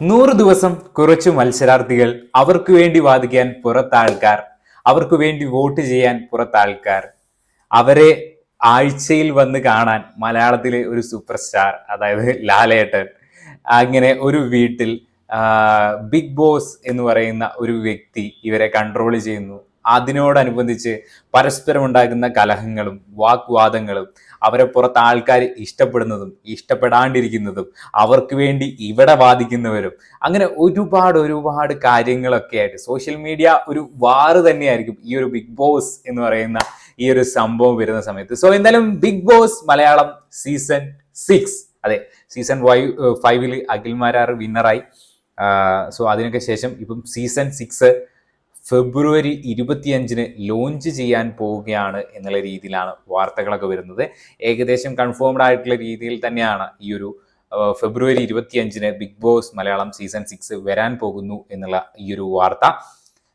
നൂറ് ദിവസം കുറച്ചു മത്സരാർത്ഥികൾ അവർക്ക് വേണ്ടി വാദിക്കാൻ പുറത്താൾക്കാർ അവർക്ക് വേണ്ടി വോട്ട് ചെയ്യാൻ പുറത്താൾക്കാർ. അവരെ ആഴ്ചയിൽ വന്ന് കാണാൻ മലയാളത്തിലെ ഒരു സൂപ്പർ സ്റ്റാർ അതായത് ലാലേട്ടൻ അങ്ങനെ ഒരു വീട്ടിൽ ബിഗ് ബോസ് എന്ന് പറയുന്ന ഒരു വ്യക്തി ഇവരെ കൺട്രോൾ ചെയ്യുന്നു. അതിനോടനുബന്ധിച്ച് പരസ്പരം ഉണ്ടാകുന്ന കലഹങ്ങളും വാഗ്വാദങ്ങളും അവരെ പുറത്ത് ആൾക്കാർ ഇഷ്ടപ്പെടുന്നതും ഇഷ്ടപ്പെടാണ്ടിരിക്കുന്നതും അവർക്ക് വേണ്ടി ഇവിടെ വാദിക്കുന്നവരും അങ്ങനെ ഒരുപാട് ഒരുപാട് കാര്യങ്ങളൊക്കെ ആയിട്ട് സോഷ്യൽ മീഡിയ ഒരു വാറ് തന്നെയായിരിക്കും ഈ ഒരു ബിഗ് ബോസ് എന്ന് പറയുന്ന ഈ ഒരു സംഭവം വരുന്ന സമയത്ത്. സോ എന്തായാലും Big Boss Malayalam season six. അതെ സീസൺ ഫൈവ് ഫൈവിൽ അഖിൽമാരാർ വിന്നറായി സോ അതിനൊക്കെ ശേഷം ഇപ്പം സീസൺ സിക്സ് ഫെബ്രുവരി ഇരുപത്തിയഞ്ചിന് ലോഞ്ച് ചെയ്യാൻ പോവുകയാണ് എന്നുള്ള രീതിയിലാണ് വാർത്തകളൊക്കെ വരുന്നത്. ഏകദേശം കൺഫേംഡ് ആയിട്ടുള്ള രീതിയിൽ തന്നെയാണ് ഈ ഒരു ഫെബ്രുവരി ഇരുപത്തിയഞ്ചിന് Bigg Boss Malayalam season six വരാൻ പോകുന്നു എന്നുള്ള ഈ ഒരു വാർത്ത.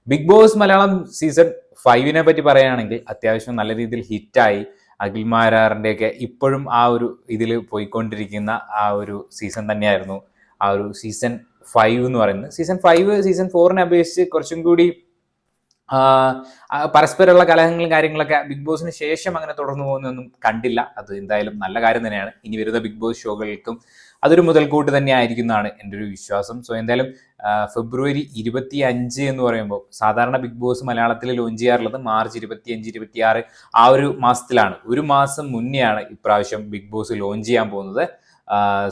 ബിഗ് ബോസ് മലയാളം സീസൺ ഫൈവിനെ പറ്റി പറയുകയാണെങ്കിൽ അത്യാവശ്യം നല്ല രീതിയിൽ ഹിറ്റായി. അഖിൽമാരാറിന്റെ ഒക്കെ ഇപ്പോഴും ആ ഒരു ഇതിൽ പോയിക്കൊണ്ടിരിക്കുന്ന ആ ഒരു സീസൺ തന്നെയായിരുന്നു. ആ ഒരു സീസൺ ഫൈവ് എന്ന് പറയുന്നത്. സീസൺ ഫൈവ് സീസൺ ഫോറിനെ അപേക്ഷിച്ച് കുറച്ചും കൂടി പരസ്പരമുള്ള കലഹങ്ങളും കാര്യങ്ങളൊക്കെ ബിഗ് ബോസിന് ശേഷം അങ്ങനെ തുടർന്നു പോകുന്നൊന്നും കണ്ടില്ല. അത് എന്തായാലും നല്ല കാര്യം തന്നെയാണ്. ഇനി വരുന്ന ബിഗ് ബോസ് ഷോകൾക്കും അതൊരു മുതൽക്കൂട്ട് തന്നെ ആയിരിക്കും എന്നാണ് എന്റെ ഒരു വിശ്വാസം. സോ എന്തായാലും ഫെബ്രുവരി ഇരുപത്തി അഞ്ച് എന്ന് പറയുമ്പോൾ സാധാരണ ബിഗ് ബോസ് മലയാളത്തിൽ ലോഞ്ച് ചെയ്യാറുള്ളത് മാർച്ച് ഇരുപത്തി അഞ്ച് ഇരുപത്തി ആറ് ആ ഒരു മാസത്തിലാണ്. ഒരു മാസം മുന്നെയാണ് ഇപ്രാവശ്യം ബിഗ് ബോസ് ലോഞ്ച് ചെയ്യാൻ പോകുന്നത്.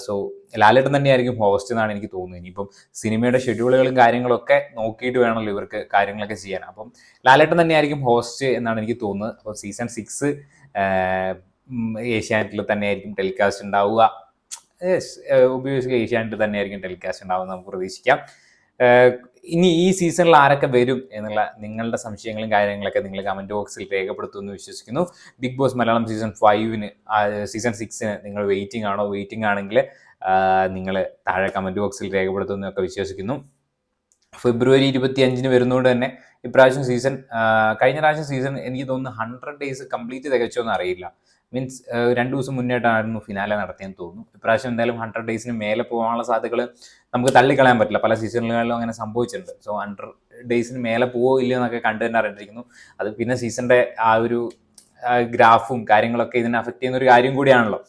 സോ ലാലേട്ടൻ തന്നെയായിരിക്കും ഹോസ്റ്റ് എന്നാണ് എനിക്ക് തോന്നുന്നത്. ഇനിയിപ്പം സിനിമയുടെ ഷെഡ്യൂളുകളും കാര്യങ്ങളൊക്കെ നോക്കിയിട്ട് വേണമല്ലോ ഇവർക്ക് കാര്യങ്ങളൊക്കെ ചെയ്യാൻ. അപ്പം ലാലേട്ടൻ തന്നെയായിരിക്കും ഹോസ്റ്റ് എന്നാണ് എനിക്ക് തോന്നുന്നത്. അപ്പോൾ സീസൺ സിക്സ് ഏഷ്യാനെറ്റിൽ തന്നെയായിരിക്കും ടെലികാസ്റ്റ് ഉണ്ടാവുക. ഉപയോഗിച്ച് ഏഷ്യാനെറ്റിൽ തന്നെയായിരിക്കും ടെലികാസ്റ്റ് ഉണ്ടാവുക നമുക്ക് പ്രതീക്ഷിക്കാം. ഇനി ഈ സീസണിൽ ആരൊക്കെ വരും എന്നുള്ള നിങ്ങളുടെ സംശയങ്ങളും കാര്യങ്ങളൊക്കെ നിങ്ങൾ കമന്റ് ബോക്സിൽ രേഖപ്പെടുത്തുമെന്ന് വിശ്വസിക്കുന്നു. ബിഗ് ബോസ് മലയാളം സീസൺ ഫൈവിന് സീസൺ സിക്സിന് നിങ്ങൾ വെയിറ്റിംഗ് ആണോ? വെയിറ്റിംഗ് ആണെങ്കിൽ നിങ്ങൾ താഴെ കമന്റ് ബോക്സിൽ രേഖപ്പെടുത്തുമെന്നൊക്കെ വിശ്വസിക്കുന്നു. ഫെബ്രുവരി ഇരുപത്തി അഞ്ചിന് വരുന്നതുകൊണ്ട് തന്നെ ഇപ്രാവശ്യം സീസൺ കഴിഞ്ഞ പ്രാവശ്യം സീസൺ എനിക്ക് തോന്നുന്നു ഹൺഡ്രഡ് ഡേയ്സ് കംപ്ലീറ്റ് തികച്ചോന്ന് അറിയില്ല. മീൻസ് രണ്ട് ദിവസം മുന്നേട്ടായിരുന്നു ഫിനാലെ നടത്തിയെന്ന് തോന്നുന്നു. ഇപ്രാവശ്യം എന്തായാലും ഹൺഡ്രഡ് ഡേയ്സിന് മേലെ പോകാനുള്ള സാധ്യതകൾ നമുക്ക് തള്ളിക്കളയാൻ പറ്റില്ല. പല സീസണുകളിലും അങ്ങനെ സംഭവിച്ചിട്ടുണ്ട്. സോ ഹൺഡ്രഡ് ഡേയ്സിന് മേലെ പോവോ ഇല്ലയോ എന്നൊക്കെ കണ്ടു തന്നെ അത് പിന്നെ സീസണിന്റെ ആ ഒരു ഗ്രാഫും കാര്യങ്ങളൊക്കെ ഇതിനെ അഫക്റ്റ് ചെയ്യുന്ന ഒരു കാര്യം കൂടിയാണല്ലോ.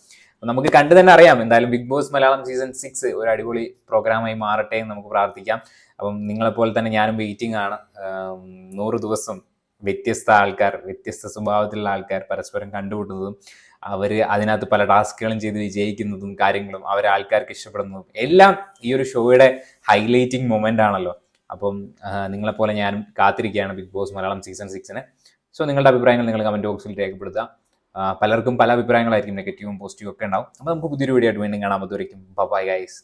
നമുക്ക് കണ്ടു തന്നെ അറിയാം. എന്തായാലും Big Boss Malayalam season six ഒരു അടിപൊളി പ്രോഗ്രാമായി മാറട്ടെ എന്ന് നമുക്ക് പ്രാർത്ഥിക്കാം. അപ്പം നിങ്ങളെപ്പോലെ തന്നെ ഞാനും വെയിറ്റിംഗ് ആണ്. നൂറ് ദിവസം വ്യത്യസ്ത ആൾക്കാർ വ്യത്യസ്ത സ്വഭാവത്തിലുള്ള ആൾക്കാർ പരസ്പരം കണ്ടുമുട്ടുന്നതും അവർ അതിനകത്ത് പല ടാസ്കുകളും ചെയ്ത് വിജയിക്കുന്നതും കാര്യങ്ങളും അവർ ആൾക്കാർക്ക് ഇഷ്ടപ്പെടുന്നതും എല്ലാം ഈ ഒരു ഷോയുടെ ഹൈലൈറ്റിംഗ് മൊമെന്റ് ആണല്ലോ. അപ്പം നിങ്ങളെപ്പോലെ ഞാനും കാത്തിരിക്കുകയാണ് ബിഗ് ബോസ് മലയാളം സീസൺ സിക്സിന്. സോ നിങ്ങളുടെ അഭിപ്രായങ്ങൾ നിങ്ങൾ കമന്റ് ബോക്സിൽ രേഖപ്പെടുത്തുക. പലർക്കും പല അഭിപ്രായങ്ങളായിരിക്കും നെഗറ്റീവും പോസിറ്റീവും ഒക്കെ ഉണ്ടാവും. അപ്പോൾ നമുക്ക് പുതിയൊരു വീഡിയോ ആയിട്ട് വീണ്ടും കാണാൻ പറ്റുമായിരിക്കും ബൈ ഗൈസ്.